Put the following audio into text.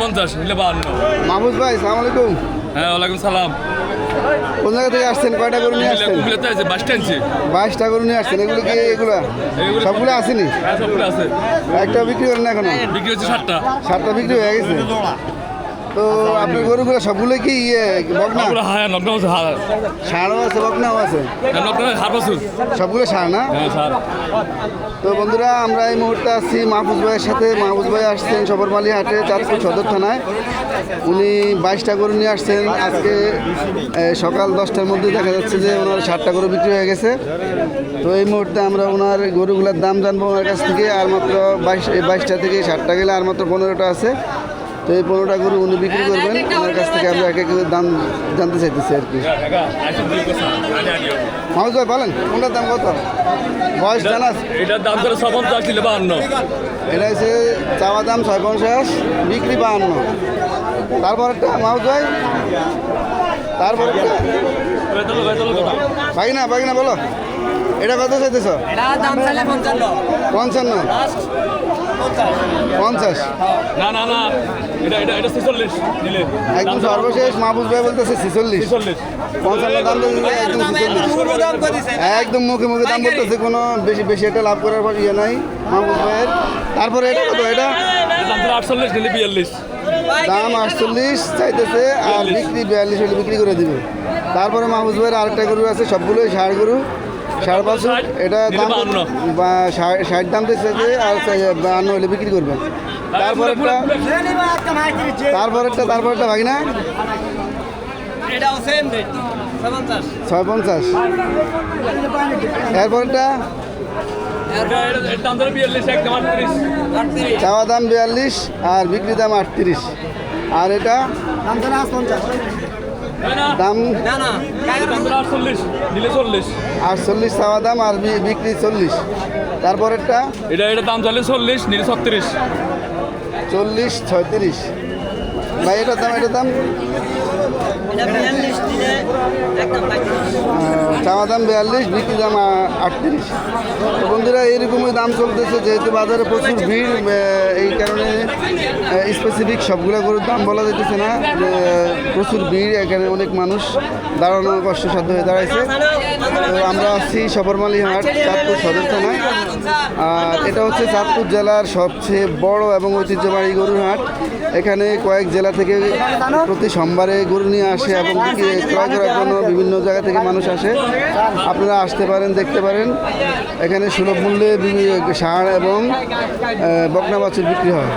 পঞ্চাশ নিলে বাহান্ন মাহমুদ ভাই সালাম আলাইকুম। হ্যাঁ ওয়ালাইকুম সালাম। কোন জায়গা থেকে আসছেন? কয়টা গরু নিয়ে আসছেন? কুমিল্লাতে আছে বাস স্ট্যান্ডছে বাইশটা গরু নিয়ে আসছেন। এগুলো কি এগুলা? এগুলো- সবগুলো আসেনি? হ্যাঁ সবগুলো আছে। একটা বিক্রি করেন না এখনও? বিক্রি হচ্ছে সাতটা। সাতটা বিক্রি হয়ে গেছে? তো আপনার গরুগুলো সবগুলো কি ইয়ে বকনা সবগুলো হ্যাঁ নগ্ন আছে আছে বকনাও আছে? বছর সবগুলো ষাঁড় না? হ্যাঁ তো বন্ধুরা আমরা এই মুহূর্তে আসছি মাহফুজ ভাইয়ের সাথে। মাহফুজ ভাই আসছেন সবরমালি হাটে চাঁদপুর সদর থানায়। উনি বাইশটা গরু নিয়ে আসছেন। আজকে সকাল দশটার মধ্যে দেখা যাচ্ছে যে ওনার ষাটটা গরু বিক্রি হয়ে গেছে। তো এই মুহূর্তে আমরা ওনার গরুগুলোর দাম জানব ওনার কাছ থেকে। আর মাত্র বাইশ বাইশটা থেকে ষাটটা গেলে আর মাত্র পনেরোটা আছে। তো এই পনেরোটা গরু উনি বিক্রি করবেন ওনার কাছ থেকে আমরা এক এক দাম জানতে চাইতেছি আর কি। মাহফুজ ভাই বলেন কোনটার দাম কত? বয়স জানাস এটার দাম পঞ্চাশ বাহান্ন। এটা হচ্ছে চাওয়া দাম ছয় পঞ্চাশ বিক্রি বাহান্ন। তারপর একটা মাউস ভাই? তারপর একটা বাগিনা বাগিনা বলো। এটা কত চাইতেছ? পঞ্চান্ন। পঞ্চাশ। না না না। এটা এটা এটা ছেচল্লিশ। নিলে একদম সর্বশেষ মাহবুজ ভাই বলতেছে ছিচল্লিশ। ছেচল্লিশ। পঞ্চান্ন দাম একদম ছিচল্লিশ। একদম মুখে মুখে দাম বলতেছে কোনো বেশি বেশি একটা লাভ করার পর ইয়ে নাই মাহবুজ ভাইয়ের। তারপরে এটা কত? এটা দাম আটচল্লিশ নিলে বিয়াল্লিশ। দাম আটচল্লিশ চাইতেছে আর বিক্রি বিয়াল্লিশ হলে বিক্রি করে দিবে। তারপরে মাহবুজ ভাইয়ের আরেকটা গরু আছে সবগুলোই ষাড় গরু। সাড়ে পাঁচশো। এটা দাম ষাট দাম চাইছে আর বাহান্ন হলে বিক্রি করবে। তারপর একটা তারপর একটা তারপর একটা ভাগি না পঞ্চাশ। ছয় পঞ্চাশ। এরপর একটা এটা এটা- এর দাম ধরে বিয়াল্লিশ একদম আটত্রিশ। আটত্রিশ। চাওয়া দাম বিয়াল্লিশ আর বিক্রি দাম আটত্রিশ। আর এটা? না দাম? আটচল্লিশ চাওয়া দাম আর বিক্রি চল্লিশ। তারপর একটা এটা এটা দাম চলে চল্লিশ নিলে ছত্রিশ। চল্লিশ ছয়ত্রিশ। ভাই এটার দাম এটার দাম এটা বিয়াল্লিশ দিলে একদম পঁয়ত্রিশ আহ, চাওয়া দাম বিয়াল্লিশ, বিক্রি দাম আটত্রিশ। তো বন্ধুরা, এইরকমই দাম চলতেছে, যেহেতু বাজারে প্রচুর ভিড় এই কারণে স্পেসিফিক সবগুলো গরুর দাম বলা যেতেছে না। প্রচুর ভিড়, এখানে অনেক মানুষ দাঁড়ানো কষ্টসাধ্য হয়ে দাঁড়াইছে। তো আমরা আছি সবরমালী হাট, চাঁদপুর সদর থানায়। আর এটা হচ্ছে চাঁদপুর জেলার সবচেয়ে বড় এবং ঐতিহ্যবাহী গরুর হাট। এখানে কয়েক জেলা থেকে প্রতি সোমবারে গরু নিয়ে আসে এবং ক্রয় করার জন্য বিভিন্ন জায়গা থেকে মানুষ আসে। আপনারা আসতে পারেন দেখতে পারেন। এখানে সুলভ মূল্যে সার এবং বকনা বাছুর বিক্রি হয়।